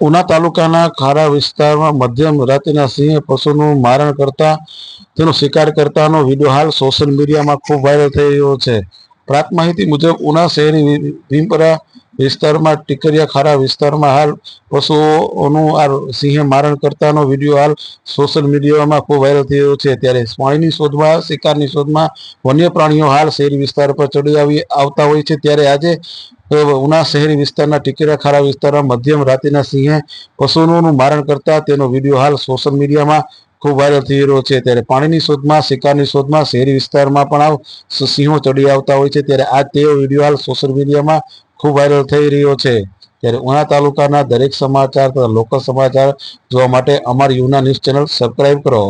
ઉના તાલુકાના ખારા વિસ્તારમાં મધ્યમ રાત્રિના સિંહે પશુનું મારણ કરતા, તેનો શિકાર કરતાનો વીડિયો હાલ સોશિયલ મીડિયામાં ખૂબ વાયરલ થઈ રહ્યો છે. પ્રાપ્ત માહિતી મુજબ ઉના શહેરની ભીમપરા વિસ્તારમાં ટીકરિયા ખારા વિસ્તારમાં હાલ પશુઓનું આ સિંહે મારણ કરતાનો વીડિયો હાલ સોશિયલ મીડિયામાં ખૂબ વાયરલ થઈ રહ્યો છે. ત્યારે પાણીની શોધમાં, શિકારની શોધમાં વન્ય પ્રાણીઓ હાલ શહેરી વિસ્તાર પર ચડી આવી, આવતા હોય છે. ત્યારે આજે ઉના શહેરી વિસ્તારના ટીકરિયા ખારા વિસ્તારમાં મધ્યમ રાત્રિના સિંહે પશુઓનું મારણ કરતા તેનો વીડિયો હાલ સોશિયલ મીડિયામાં ખૂબ વાયરલ થઈ રહ્યો છે. ત્યારે પાણીની શોધમાં, શિકારની શોધમાં, શહેરી વિસ્તારમાં પણ આવ સિંહો ચડી આવતા હોય છે. ત્યારે આ તે વીડિયો હાલ સોશિયલ મીડિયામાં ખૂબ વાયરલ થઈ રહ્યો છે. ત્યારે ઉના તાલુકાના દરેક સમાચાર તથા લોકલ સમાચાર જોવા માટે અમારી યુના ન્યૂઝ ચેનલ સબસ્ક્રાઇબ કરો.